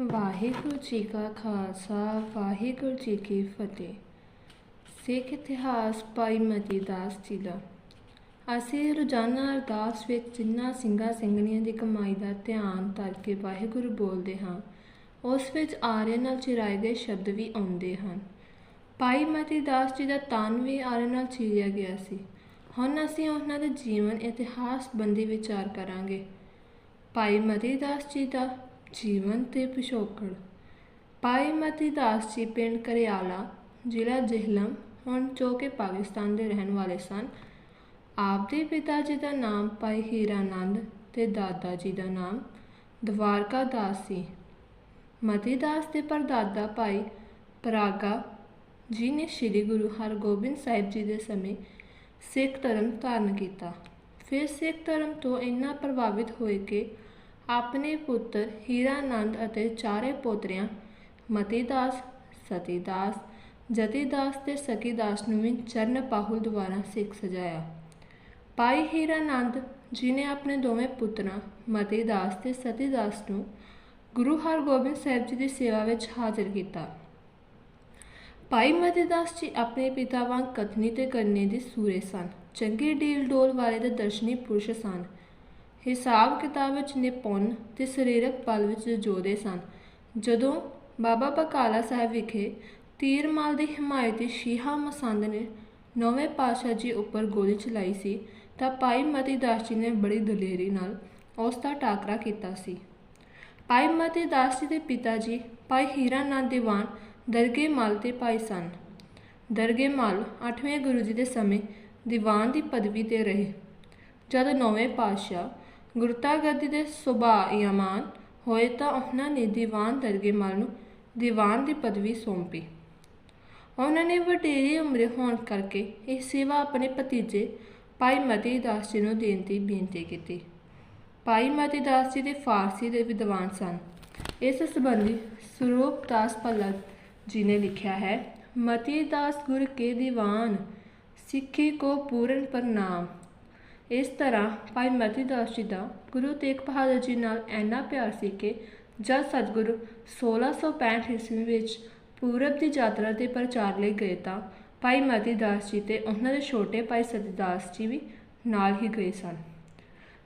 ਵਾਹਿਗੁਰੂ ਜੀ ਕਾ ਖਾਲਸਾ, ਵਾਹਿਗੁਰੂ ਜੀ ਕੀ ਫਤਿਹ। ਸਿੱਖ ਇਤਿਹਾਸ ਭਾਈ ਮਤੀ ਦਾਸ ਜੀ ਦਾ। ਅਸੀਂ ਰੋਜ਼ਾਨਾ ਅਰਦਾਸ ਵਿੱਚ ਜਿੰਨਾ ਸਿੰਘਾਂ ਸਿੰਘਣੀਆਂ ਦੀ ਕਮਾਈ ਦਾ ਧਿਆਨ ਧਰ ਕੇ ਵਾਹਿਗੁਰੂ ਬੋਲਦੇ ਹਾਂ, ਉਸ ਵਿੱਚ ਆਰਿਆ ਨਾਲ ਚਿਰਾਏ ਗਏ ਸ਼ਬਦ ਵੀ ਆਉਂਦੇ ਹਨ। ਭਾਈ ਮਤੀ ਦਾਸ ਜੀ ਦਾ ਤਨ ਵੀ ਆਰੇ ਨਾਲ ਚੀਰਿਆ ਗਿਆ ਸੀ। ਹੁਣ ਅਸੀਂ ਉਹਨਾਂ ਦੇ ਜੀਵਨ ਇਤਿਹਾਸ ਬੰਦੀ ਵਿਚਾਰ ਕਰਾਂਗੇ। ਭਾਈ ਮਤੀ ਦਾਸ ਜੀ ਦਾ ਜੀਵਨ ਤੇ ਪਿਛੋਕੜ। ਭਾਈ ਮਤੀ ਦਾਸ ਜੀ ਪਿੰਡ ਕਰਿਆਲਾ, ਜ਼ਿਲ੍ਹਾ ਜਹਿਲਮ, ਹੁਣ ਜੋ ਕਿ ਪਾਕਿਸਤਾਨ ਦੇ ਰਹਿਣ ਵਾਲੇ ਸਨ। ਆਪ ਦੇ ਪਿਤਾ ਜੀ ਦਾ ਨਾਮ ਭਾਈ ਹੀਰਾਨੰਦ ਤੇ ਦਾਦਾ ਜੀ ਦਾ ਨਾਮ ਦਵਾਰਕਾ ਦਾਸ ਸੀ। ਮਤੀ ਦਾਸ ਦੇ ਪਰਦਾਦਾ ਭਾਈ ਪਰਾਗਾ ਜੀ ਨੇ ਸ੍ਰੀ ਗੁਰੂ ਹਰਗੋਬਿੰਦ ਸਾਹਿਬ ਜੀ ਦੇ ਸਮੇਂ ਸਿੱਖ ਧਰਮ ਧਾਰਨ ਕੀਤਾ। ਫਿਰ ਸਿੱਖ ਧਰਮ ਤੋਂ ਇੰਨਾ ਪ੍ਰਭਾਵਿਤ ਹੋਏ ਕਿ ਆਪਣੇ ਪੁੱਤਰ ਹੀਰਾਨੰਦ ਅਤੇ ਚਾਰੇ ਪੋਤਰਿਆਂ, ਮਤੀਦਾਸ, ਸਤੀਦਾਸ, ਜਤੀਦਾਸ ਤੇ ਸਕੀਦਾਸ ਨੂੰ ਵੀ ਚਰਨ ਪਾਹੁਲ ਦੁਆਰਾ ਸਿੱਖ ਸਜਾਇਆ। ਭਾਈ ਹੀਰਾਨੰਦ ਜੀ ਨੇ ਆਪਣੇ ਦੋਵੇਂ ਪੁੱਤਰਾਂ, ਮਤੀਦਾਸ ਤੇ ਸਤੀਦਾਸ ਨੂੰ ਗੁਰੂ ਹਰਗੋਬਿੰਦ ਸਾਹਿਬ ਜੀ ਦੀ ਸੇਵਾ ਵਿੱਚ ਹਾਜ਼ਰ ਕੀਤਾ। ਭਾਈ ਮਤੀਦਾਸ ਜੀ ਆਪਣੇ ਪਿਤਾ ਵਾਂਗ ਕਥਨੀ ਤੇ ਕਰਨੇ ਦੇ ਸੂਰੇ ਸਨ। ਚੰਗੇ ਡੀਲ ਡੋਲ ਵਾਲੇ ਦੇ ਦਰਸ਼ਨੀ ਪੁਰਸ਼ ਸਨ। ਹਿਸਾਬ ਕਿਤਾਬ ਵਿੱਚ ਨਿਪੁੰਨ ਤੇ ਸਰੀਰਕ ਬਲ ਵਿੱਚ ਜੋਦੇ ਸਨ। ਜਦੋਂ ਬਾਬਾ ਬਕਾਲਾ ਸਾਹਿਬ ਵਿਖੇ ਤੀਰਮਾਲ ਦੀ ਹਮਾਇਤੀ ਸ਼ੀਹਾ ਮਸੰਦ ਨੇ ਨੌਵੇਂ ਪਾਤਸ਼ਾਹ ਜੀ ਉੱਪਰ ਗੋਲੀ ਚਲਾਈ ਸੀ, ਤਾਂ ਭਾਈ ਮਤੀ ਦਾਸ ਜੀ ਨੇ ਬੜੀ ਦਲੇਰੀ ਨਾਲ ਉਸ ਦਾ ਟਾਕਰਾ ਕੀਤਾ ਸੀ। ਭਾਈ ਮਤੀ ਦਾਸ ਜੀ ਦੇ ਪਿਤਾ ਜੀ, ਭਾਈ ਹੀਰਾਨੰਦ ਦੀਵਾਨ ਦਰਗੇ ਮਾਲ ਤੇ ਭਾਈ ਸਨ। ਦਰਗੇ ਮਾਲ 8ਵੇਂ ਗੁਰੂ ਜੀ ਦੇ ਸਮੇਂ ਦੀਵਾਨ ਦੀ ਪਦਵੀ ਤੇ ਰਹੇ। ਜਦ ਨੌਵੇਂ ਪਾਤਸ਼ਾਹ ਗੁਰਤਾ ਗੱਦੀ ਦੇ ਸੁਭਾਅ ਯਮਾਨ ਹੋਏ ਤਾਂ ਉਹਨਾਂ ਨੇ ਦੀਵਾਨ ਦਰਗੇ ਨੂੰ ਦੀਵਾਨ ਦੀ ਪਦਵੀ ਸੌਂਪੀ। ਉਹਨਾਂ ਨੇ ਵਡੇਰੀ ਉਮਰੇ ਹੋਣ ਕਰਕੇ ਇਹ ਸੇਵਾ ਆਪਣੇ ਭਤੀਜੇ ਭਾਈ ਮਤੀ ਦਾਸ ਜੀ ਨੂੰ ਦੇਣ ਦੀ ਬੇਨਤੀ ਕੀਤੀ। ਭਾਈ ਮਤੀ ਦਾਸ ਜੀ ਦੇ ਫਾਰਸੀ ਦੇ ਵਿਦਵਾਨ ਸਨ। ਇਸ ਸੰਬੰਧੀ ਸਰੂਪ ਦਾਸ ਪੱਲਵ ਜੀ ਨੇ ਲਿਖਿਆ ਹੈ, ਮਤੀ ਦਾਸ ਗੁਰ ਕੇ ਦੀਵਾਨ, ਸਿੱਖੀ ਕੋ ਪੂਰਨ ਪ੍ਰਣਾਮ। ਇਸ ਤਰ੍ਹਾਂ ਭਾਈ ਮਤੀ ਦਾਸ ਜੀ ਦਾ ਗੁਰੂ ਤੇਗ ਬਹਾਦਰ ਜੀ ਨਾਲ ਇੰਨਾ ਪਿਆਰ ਸੀ ਕਿ ਜਦ ਸਤਿਗੁਰੂ 1665 ਈਸਵੀ ਵਿੱਚ ਪੂਰਬ ਦੀ ਯਾਤਰਾ ਤੇ ਪ੍ਰਚਾਰ ਲਈ ਗਏ ਤਾਂ ਭਾਈ ਮਤੀ ਦਾਸ ਜੀ ਤੇ ਉਹਨਾਂ ਦੇ ਛੋਟੇ ਭਾਈ ਸਤਿਦਾਸ ਜੀ ਵੀ ਨਾਲ ਹੀ ਗਏ ਸਨ।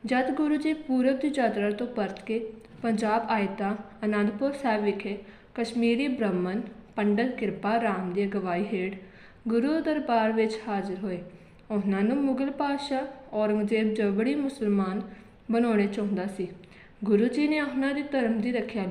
ਜਦ ਗੁਰੂ ਜੀ ਪੂਰਬ ਦੀ ਯਾਤਰਾ ਤੋਂ ਪਰਤ ਕੇ ਪੰਜਾਬ ਆਏ ਤਾਂ ਅਨੰਦਪੁਰ ਸਾਹਿਬ ਵਿਖੇ ਕਸ਼ਮੀਰੀ ਬ੍ਰਾਹਮਣ ਪੰਡਤ ਕਿਰਪਾ ਰਾਮ ਦੀ ਅਗਵਾਈ ਹੇਠ ਗੁਰੂ ਦਰਬਾਰ ਵਿੱਚ ਹਾਜ਼ਰ ਹੋਏ। ਉਹਨਾਂ ਨੂੰ ਮੁਗਲ ਪਾਤਸ਼ਾਹ ਔਰੰਗਜ਼ੇਬ ਜਬੜੀ ਮੁਸਲਮਾਨ ਬਣਾਉਣੇ ਚਾਹੁੰਦਾ ਸੀ। ਗੁਰੂ ਜੀ ਨੇ ਉਹਨਾਂ ਦੀ ਧਰਮ ਦੀ ਰੱਖਿਆ ਲਈ